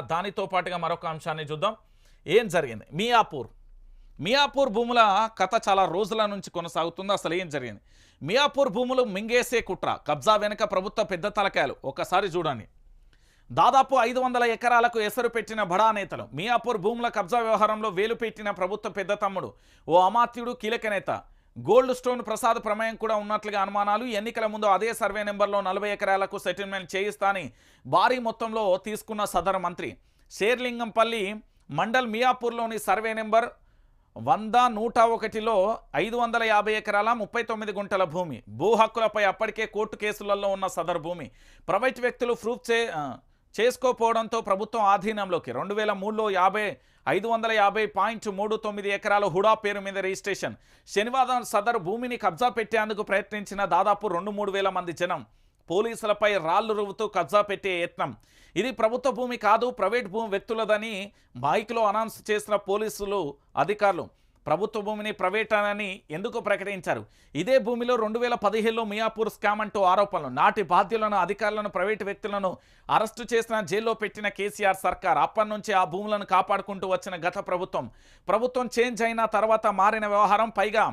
దానితో పాటుగా మరొక అంశాన్ని చూద్దాం. ఏం జరిగింది? మియాపూర్. మియాపూర్ భూముల కథ చాలా రోజుల నుంచి కొనసాగుతుంది. అసలు ఏం జరిగింది? మియాపూర్ భూములు మింగేసే కుట్ర కబ్జా వెనుక ప్రభుత్వ పెద్ద తలకాయలు. ఒకసారి చూడండి. దాదాపు ఐదు వందల ఎకరాలకు ఎసరు పెట్టిన బడా నేతలు. మియాపూర్ భూముల కబ్జా వ్యవహారంలో వేలు పెట్టిన ప్రభుత్వ పెద్ద తమ్ముడు ఓ అమాత్యుడు కీలక నేత. గోల్డ్ స్టోన్ ప్రసాద్ ప్రమేయం కూడా ఉన్నట్లుగా అనుమానాలు. ఎన్నికల ముందు అదే సర్వే నెంబర్లో నలభై ఎకరాలకు సెటిల్మెంట్ చేయిస్తాని భారీ మొత్తంలో తీసుకున్న సదరు మంత్రి. షేర్లింగంపల్లి మండల్ మియాపూర్లోని సర్వే నెంబర్ వంద నూట ఒకటిలో ఐదు వందల యాభై ఎకరాల ముప్పై తొమ్మిది గుంటల భూమి. భూ హక్కులపై అప్పటికే కోర్టు కేసులలో ఉన్న సదరు భూమి. ప్రైవేట్ వ్యక్తులు ప్రూఫ్ చే చేసుకోపోవడంతో ప్రభుత్వం ఆధీనంలోకి. రెండు వేల మూడులో యాభై ఐదు వందల యాభై పాయింట్ మూడు తొమ్మిది ఎకరాల హుడా పేరు మీద రిజిస్ట్రేషన్. శనివారం సదరు భూమిని కబ్జా పెట్టేందుకు ప్రయత్నించిన దాదాపు రెండు మూడు వేల మంది జనం. పోలీసులపై రాళ్ళు రువ్వుతూ కబ్జా పెట్టే యత్నం. ఇది ప్రభుత్వ భూమి కాదు ప్రైవేట్ భూమి వ్యక్తులదని బైక్లో అనౌన్స్ చేసిన పోలీసులు అధికారులు. ప్రభుత్వ భూమిని ప్రైవేట్ ఎందుకు ప్రకటించారు? ఇదే భూమిలో రెండు వేల పదిహేనులో మియాపూర్ స్కామ్ అంటూ ఆరోపణలు. నాటి బాధ్యులను అధికారులను ప్రైవేటు వ్యక్తులను అరెస్టు చేసిన జైల్లో పెట్టిన కేసీఆర్ సర్కార్ అప్పటి నుంచి ఆ భూములను కాపాడుకుంటూ వచ్చిన గత ప్రభుత్వం. ప్రభుత్వం చేంజ్ అయిన తర్వాత మారిన వ్యవహారం పైగా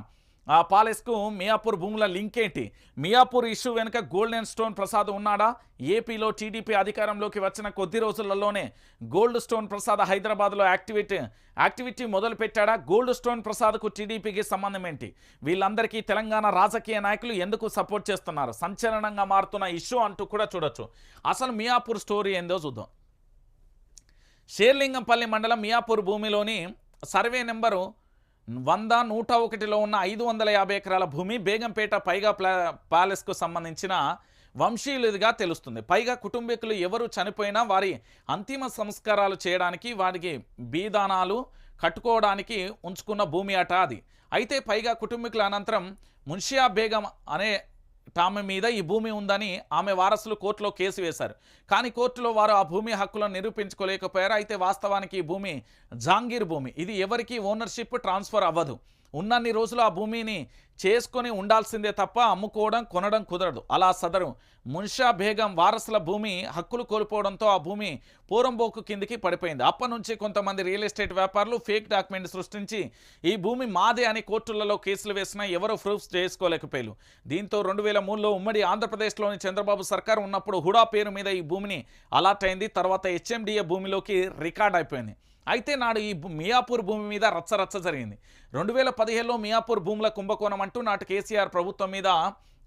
ఆ పాలెస్కు మియాపూర్ భూముల లింక్ ఏంటి? మియాపూర్ ఇష్యూ వెనుక గోల్డెన్ స్టోన్ ప్రసాద్ ఉన్నాడా? ఏపీలో టీడీపీ అధికారంలోకి వచ్చిన కొద్ది రోజులలోనే గోల్డ్ స్టోన్ ప్రసాద్ హైదరాబాద్లో యాక్టివిటీ యాక్టివిటీ మొదలు పెట్టాడా గోల్డ్ స్టోన్ ప్రసాద్కు టీడీపీకి సంబంధం ఏంటి? వీళ్ళందరికీ తెలంగాణ రాజకీయ నాయకులు ఎందుకు సపోర్ట్ చేస్తున్నారు? సంచలనంగా మారుతున్న ఇష్యూ అంటూ కూడా చూడొచ్చు. అసలు మియాపూర్ స్టోరీ ఏందో చూద్దాం. షేర్లింగంపల్లి మండలం మియాపూర్ భూమిలోని సర్వే నెంబరు వంద నూట ఒకటిలో ఉన్న ఐదు వందల యాభై ఎకరాల భూమి బేగంపేట పైగా ప్లా ప్యాలెస్కు సంబంధించిన వంశీయులుగా తెలుస్తుంది. పైగా కుటుంబీకులు ఎవరు చనిపోయినా వారి అంతిమ సంస్కారాలు చేయడానికి వారికి బీదానాలు కట్టుకోవడానికి ఉంచుకున్న భూమి అట అది. అయితే పైగా కుటుంబీకుల అనంతరం మున్షియా బేగం అనే ఆమె మీద ఈ భూమి ఉందని ఆమె వారసులు కోర్టులో కేసు వేశారు. కానీ కోర్టులో వారు ఆ భూమి హక్కులను నిరూపించుకోలేకపోయారు. అయితే వాస్తవానికి ఈ భూమి జాంగీర్ భూమి. ఇది ఎవరికి ఓనర్షిప్ ట్రాన్స్ఫర్ అవ్వదు. ఉన్నన్ని రోజులు ఆ భూమిని చేసుకొని ఉండాల్సిందే తప్ప అమ్ముకోవడం కొనడం కుదరదు. అలా సదరు. మున్షా బేగం వారసుల భూమి హక్కులు కోల్పోవడంతో ఆ భూమి పూరంబోకు కిందికి పడిపోయింది. అప్పటి నుంచి కొంతమంది రియల్ ఎస్టేట్ వ్యాపారులు ఫేక్ డాక్యుమెంట్ సృష్టించి ఈ భూమి మాదే అని కోర్టులలో కేసులు వేసినా ఎవరు ప్రూఫ్స్ చేసుకోలేకపోయారు. దీంతో రెండు వేల మూడులో ఉమ్మడి ఆంధ్రప్రదేశ్లోని చంద్రబాబు సర్కార్ ఉన్నప్పుడు హుడా పేరు మీద ఈ భూమిని అలాట్ అయింది. తర్వాత హెచ్ఎండిఏ భూమిలోకి రికార్డ్ అయిపోయింది. అయితే నాడు ఈ భూ- మియాపూర్ భూమి మీద రచ్చ రచ్చ జరిగింది. రెండు వేల పదిహేడులో మియాపూర్ భూముల కుంభకోణం అంటూ నాటి కేసీఆర్ ప్రభుత్వం మీద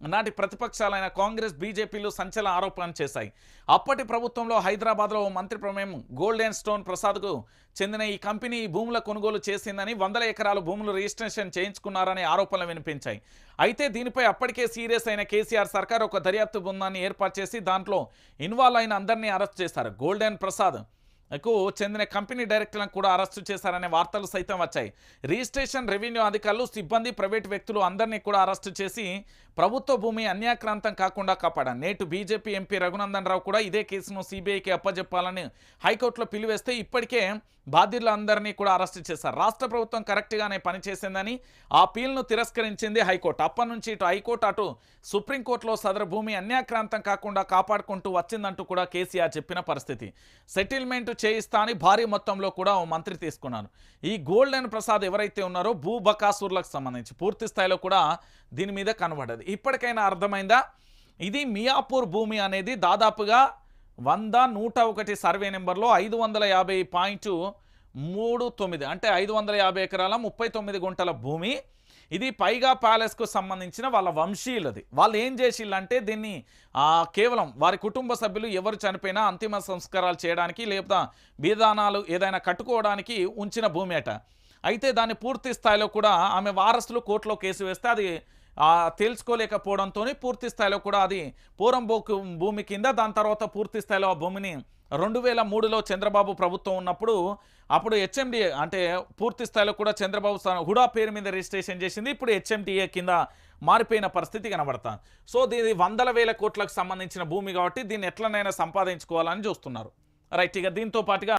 నాటి ప్రతిపక్షాలైన కాంగ్రెస్ బీజేపీలు సంచలన ఆరోపణలు చేశాయి. అప్పటి ప్రభుత్వంలో హైదరాబాద్లో ఓ మంత్రి ప్రమేయం గోల్డెన్ స్టోన్ ప్రసాద్కు చెందిన ఈ కంపెనీ ఈ భూముల కొనుగోలు చేసిందని వందల ఎకరాల భూములు రిజిస్ట్రేషన్ చేయించుకున్నారనే ఆరోపణలు వినిపించాయి. అయితే దీనిపై అప్పటికే సీరియస్ అయిన కేసీఆర్ సర్కార్ ఒక దర్యాప్తు బృందాన్ని ఏర్పాటు చేసి దాంట్లో ఇన్వాల్వ్ అయిన అందరినీ అరెస్ట్ చేశారు. గోల్డెన్ ప్రసాద్ కు చెందిన కంపెనీ డైరెక్టర్లను కూడా అరెస్టు చేశారనే వార్తలు సైతం వచ్చాయి. రిజిస్ట్రేషన్ రెవెన్యూ అధికారులు సిబ్బంది ప్రైవేట్ వ్యక్తులు అందరినీ కూడా అరెస్టు చేసి ప్రభుత్వ భూమి అన్యాక్రాంతం కాకుండా కాపాడారు. నేటు బీజేపీ ఎంపీ రఘునందన్ రావు కూడా ఇదే కేసును సిబిఐకి అప్పజెప్పాలని హైకోర్టులో పిలివేస్తే ఇప్పటికే బాధ్యులందరినీ కూడా అరెస్టు చేశారు. రాష్ట్ర ప్రభుత్వం కరెక్ట్గానే పనిచేసిందని ఆ పీల్ను తిరస్కరించింది హైకోర్టు. అప్పటి నుంచి ఇటు హైకోర్టు అటు సుప్రీంకోర్టులో సదరు భూమి అన్యాక్రాంతం కాకుండా కాపాడుకుంటూ వచ్చిందంటూ కూడా కేసీఆర్ చెప్పిన పరిస్థితి. సెటిల్మెంట్ చేయిస్తా అని భారీ మొత్తంలో కూడా మంత్రి తీసుకున్నాను. ఈ గోల్డెన్ ప్రసాద్ ఎవరైతే ఉన్నారో భూ బకాసూర్లకు సంబంధించి పూర్తి స్థాయిలో కూడా దీని మీద కనబడదు. ఇప్పటికైనా అర్థమైందా? ఇది మియాపూర్ భూమి అనేది దాదాపుగా వంద నూట ఒకటి సర్వే నెంబర్లో ఐదు వందల యాభై పాయింట్ మూడు తొమ్మిది అంటే ఐదు వందల యాభై ఎకరాల ముప్పై తొమ్మిది గుంటల భూమి. ఇది పైగా ప్యాలెస్కు సంబంధించిన వాళ్ళ వంశీయులది. వాళ్ళు ఏం చేసిళ్ళంటే దీన్ని కేవలం వారి కుటుంబ సభ్యులు ఎవరు చనిపోయినా అంతిమ సంస్కారాలు చేయడానికి లేదా బీదానాలు ఏదైనా కట్టుకోవడానికి ఉంచిన భూమి అయితే దాన్ని పూర్తి స్థాయిలో కూడా ఆమె వారసులు కోర్టులో కేసు వేస్తే అది తేల్చుకోలేకపోవడంతో పూర్తి స్థాయిలో కూడా అది పూరం భూమి కింద దాని తర్వాత పూర్తి స్థాయిలో ఆ భూమిని రెండు వేల మూడులో చంద్రబాబు ప్రభుత్వం ఉన్నప్పుడు అప్పుడు హెచ్ఎండిఏ అంటే పూర్తి స్థాయిలో కూడా చంద్రబాబు స- హుడా పేరు మీద రిజిస్ట్రేషన్ చేసింది. ఇప్పుడు హెచ్ఎండిఏ కింద మారిపోయిన పరిస్థితి కనబడతా సో దీని వందల వేల కోట్లకు సంబంధించిన భూమి కాబట్టి దీన్ని ఎట్లనైనా సంపాదించుకోవాలని చూస్తున్నారు. రైట్ ఇక దీంతో పాటుగా